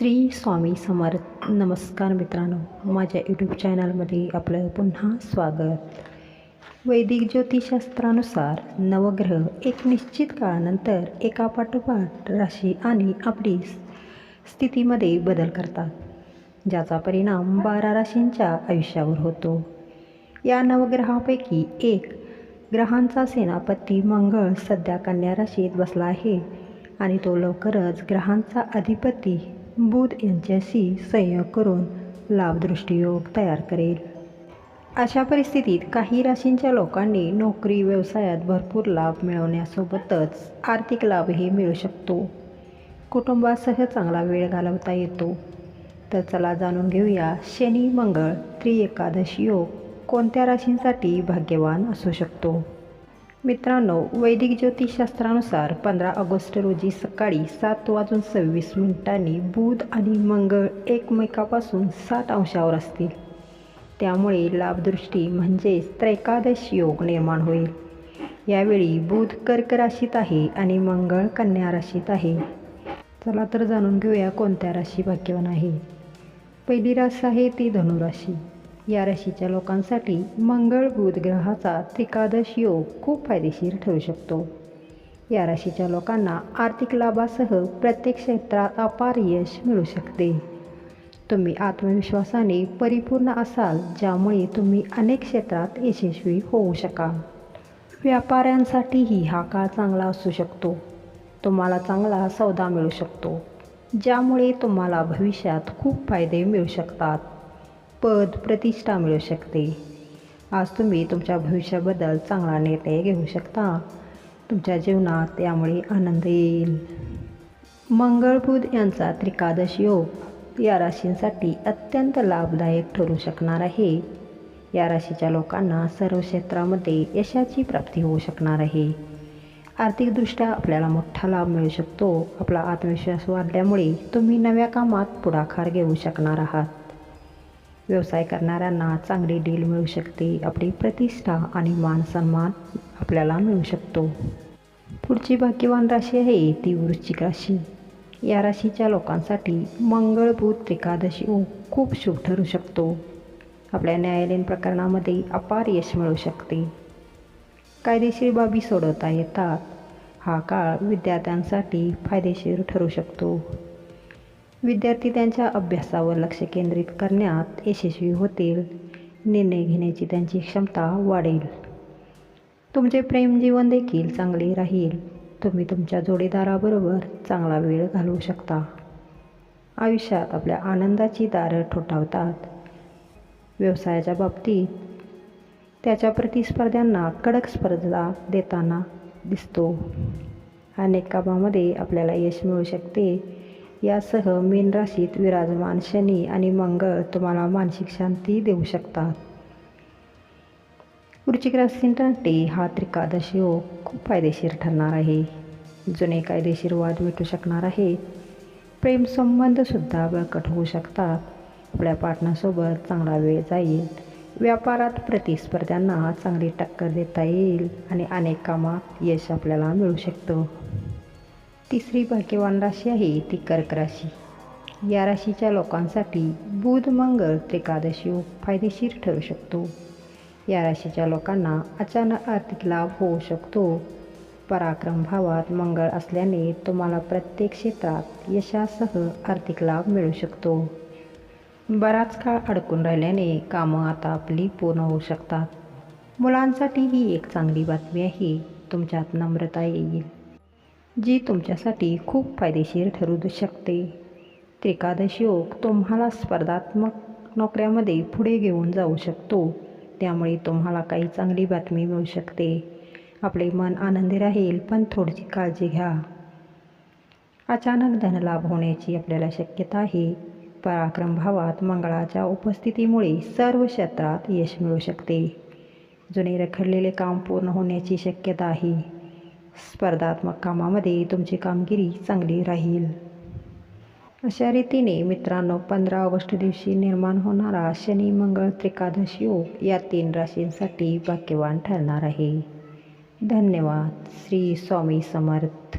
श्री स्वामी समर्थ नमस्कार मित्रांनो माझ्या यूट्यूब चॅनलमध्ये आपलं पुन्हा स्वागत. वैदिक ज्योतिषशास्त्रानुसार नवग्रह एक निश्चित काळानंतर एका पाठोपाठ राशी आणि आपली स्थितीमध्ये बदल करतात ज्याचा परिणाम बारा राशींच्या आयुष्यावर होतो. या नवग्रहापैकी एक ग्रहांचा सेनापती मंगळ सध्या कन्या राशीत बसला आहे आणि तो लवकरच ग्रहांचा अधिपती बुध यांच्याशी संयोग करून लाभदृष्टीयोग तयार करेल. अशा परिस्थितीत काही राशींच्या लोकांनी नोकरी व्यवसायात भरपूर लाभ मिळवण्यासोबतच आर्थिक लाभही मिळू शकतो. कुटुंबासह चांगला वेळ घालवता येतो. तर चला जाणून घेऊया शनी मंगळ त्रिएकादशी योग कोणत्या राशींसाठी भाग्यवान असू शकतो? मित्रांनो वैदिक ज्योतिषशास्त्रानुसार पंधरा ऑगस्ट रोजी सकाळी सात वाजून सव्वीस मिनिटांनी बुध आणि मंगळ एकमेकापासून सात अंशावर असतील. त्यामुळे लाभदृष्टी म्हणजेच त्रैकादश योग निर्माण होईल. यावेळी बुध कर्क राशीत आहे आणि मंगळ कन्या राशीत आहे. चला तर जाणून घेऊया कोणत्या राशी भाग्यवान आहे. पहिली रास आहे ती धनुराशी या राशीच्या लोकांसाठी मंगळ बुध ग्रहाचा त्रिकादश योग खूप फायदेशीर ठरू शकतो. या राशीच्या लोकांना आर्थिक लाभासह प्रत्येक क्षेत्रात अपार यश मिळू शकते. तुम्ही आत्मविश्वासाने परिपूर्ण असाल ज्यामुळे तुम्ही अनेक क्षेत्रात यशस्वी होऊ शकाल. व्यापाऱ्यांसाठीही हा काळ चांगला असू शकतो. तुम्हाला चांगला सौदा मिळू शकतो ज्यामुळे तुम्हाला भविष्यात खूप फायदे मिळू शकतात. पद प्रतिष्ठा मिळू शकते. आज तुम्ही तुमच्या भविष्याबद्दल चांगला निर्णय घेऊ शकता. तुमच्या जीवनात त्यामुळे आनंद येईल. मंगळ बुध यांचा त्रिकादश योग या राशींसाठी अत्यंत लाभदायक ठरू शकणार आहे. या राशीच्या लोकांना सर्व क्षेत्रामध्ये यशाची प्राप्ती होऊ शकणार आहे. आर्थिकदृष्ट्या आपल्याला मोठा लाभ मिळू शकतो. आपला आत्मविश्वास वाढल्यामुळे तुम्ही नव्या कामात पुढाकार घेऊ शकणार आहात. व्यवसाय करणाऱ्यांना चांगली डील मिळू शकते. आपली प्रतिष्ठा आणि मान सन्मान आपल्याला मिळू शकतो. पुढची भाग्यवान राशी आहे ती वृश्चिक राशी. या राशीच्या लोकांसाठी मंगळभूत एकादशी खूप शुभ ठरू शकतो. आपल्या न्यायालयीन प्रकरणामध्ये अपार यश मिळू शकते. कायदेशीर बाबी सोडवता येतात. हा काळ विद्यार्थ्यांसाठी फायदेशीर ठरू शकतो. विद्यार्थी त्यांच्या अभ्यासावर लक्ष केंद्रित करण्यात यशस्वी होतील. निर्णय घेण्याची त्यांची क्षमता वाढेल. तुमचे प्रेमजीवन देखील चांगले राहील. तुम्ही तुमच्या जोडीदाराबरोबर चांगला वेळ घालवू शकता. आयुष्यात आपल्या आनंदाची दारं ठोठावतात. व्यवसायाच्या बाबतीत त्याच्या प्रतिस्पर्ध्यांना कडक स्पर्धा देताना दिसतो. अनेक कामामध्ये आपल्याला यश मिळू शकते. यासह मीन राशीत विराजमान शनी आणि मंगळ तुम्हाला मानसिक शांती देऊ शकतात. वृश्चिक राशींसाठी हा त्रिकादश योग खूप फायदेशीर ठरणार आहे. जुने कायदेशीर वाद मिटू शकणार आहे प्रेमसंबंधसुद्धा बळकट होऊ शकतात. आपल्या पार्टनरसोबत चांगला वेळ जाईल. व्यापारात प्रतिस्पर्ध्यांना चांगली टक्कर देता येईल आणि अनेक कामात यश आपल्याला मिळू शकतं. तिसरी भाग्यवान राशी आहे ती कर्क राशी. या राशीच्या लोकांसाठी बुध मंगळ त्रिकादशी फायदेशीर ठरू शकतो. या राशीच्या लोकांना अचानक आर्थिक लाभ होऊ शकतो. पराक्रम भावात मंगळ असल्याने तुम्हाला प्रत्येक क्षेत्रात यशासह आर्थिक लाभ मिळू शकतो. बराच काळ अडकून राहिल्याने कामं आता आपली पूर्ण होऊ शकतात. मुलांसाठी ही एक चांगली बातमी आहे. तुमच्यात नम्रता येईल. जी तुमच्यासाठी खूप फायदेशीर ठरू शकते. त्रिकादश योग तुम्हाला स्पर्धात्मक नोकऱ्यामध्ये पुढे घेऊन जाऊ शकतो. त्यामुळे तुम्हाला काही चांगली बातमी मिळू शकते. आपले मन आनंदी राहील पण थोडीशी काळजी घ्या. अचानक धनलाभ होण्याची आपल्याला शक्यता आहे. पराक्रम भावात मंगळाच्या उपस्थितीमुळे सर्व क्षेत्रात यश मिळू शकते. जुने रखडलेले काम पूर्ण होण्याची शक्यता आहे. स्पर्धात्मक कामामध्ये तुमची कामगिरी चांगली राहील. अशा रीतीने मित्रांनो पंधरा ऑगस्ट दिवशी निर्माण होणारा शनी मंगळ त्रिकादश योग या तीन राशींसाठी भाग्यवान ठरणार आहे. धन्यवाद. श्री स्वामी समर्थ.